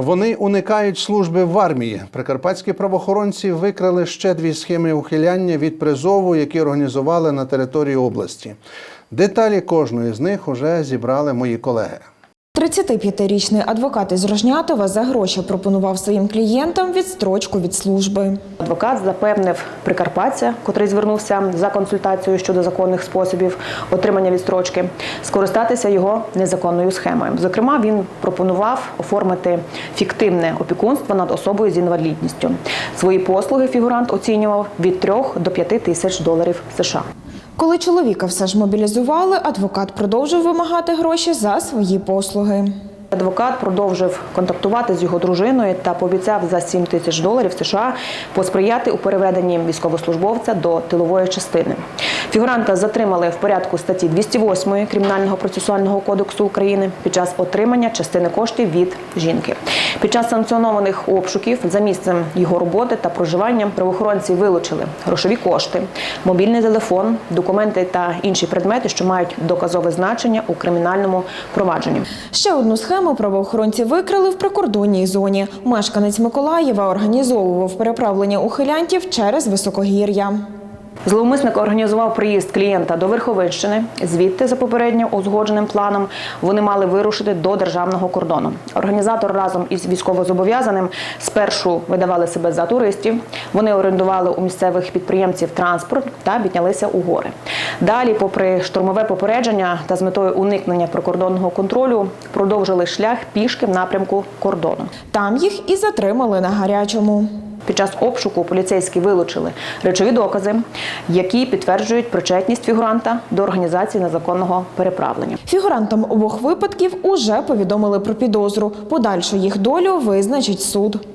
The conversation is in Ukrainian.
Вони уникають служби в армії. Прикарпатські правоохоронці викрили ще дві схеми ухиляння від призову, які організували на території області. Деталі кожної з них уже зібрали мої колеги. 35-річний адвокат із Рожнятова за гроші пропонував своїм клієнтам відстрочку від служби. Адвокат запевнив прикарпатця, котрий звернувся за консультацією щодо законних способів отримання відстрочки, скористатися його незаконною схемою. Зокрема, він пропонував оформити фіктивне опікунство над особою з інвалідністю. Свої послуги фігурант оцінював від 3 до 5 тисяч доларів США. Коли чоловіка все ж мобілізували, адвокат продовжив вимагати гроші за свої послуги. Адвокат продовжив контактувати з його дружиною та пообіцяв за 7 тисяч доларів США посприяти у переведенні військовослужбовця до тилової частини. Фігуранта затримали в порядку статті 208 Кримінального процесуального кодексу України під час отримання частини коштів від жінки. Під час санкціонованих обшуків за місцем його роботи та проживання правоохоронці вилучили грошові кошти, мобільний телефон, документи та інші предмети, що мають доказове значення у кримінальному провадженні. Ще одну схему правоохоронці викрили в прикордонній зоні. Мешканець Миколаєва організовував переправлення ухилянтів через високогір'я. Зловмисник організував приїзд клієнта до Верховинщини. Звідти, за попередньо узгодженим планом, вони мали вирушити до державного кордону. Організатор разом із військовозобов'язаним спершу видавали себе за туристів. Вони орендували у місцевих підприємців транспорт та піднялися у гори. Далі, попри штурмове попередження та з метою уникнення прикордонного контролю, продовжили шлях пішки в напрямку кордону. Там їх і затримали на гарячому. Під час обшуку поліцейські вилучили речові докази, які підтверджують причетність фігуранта до організації незаконного переправлення. Фігурантам обох випадків уже повідомили про підозру. Подальшу їх долю визначить суд.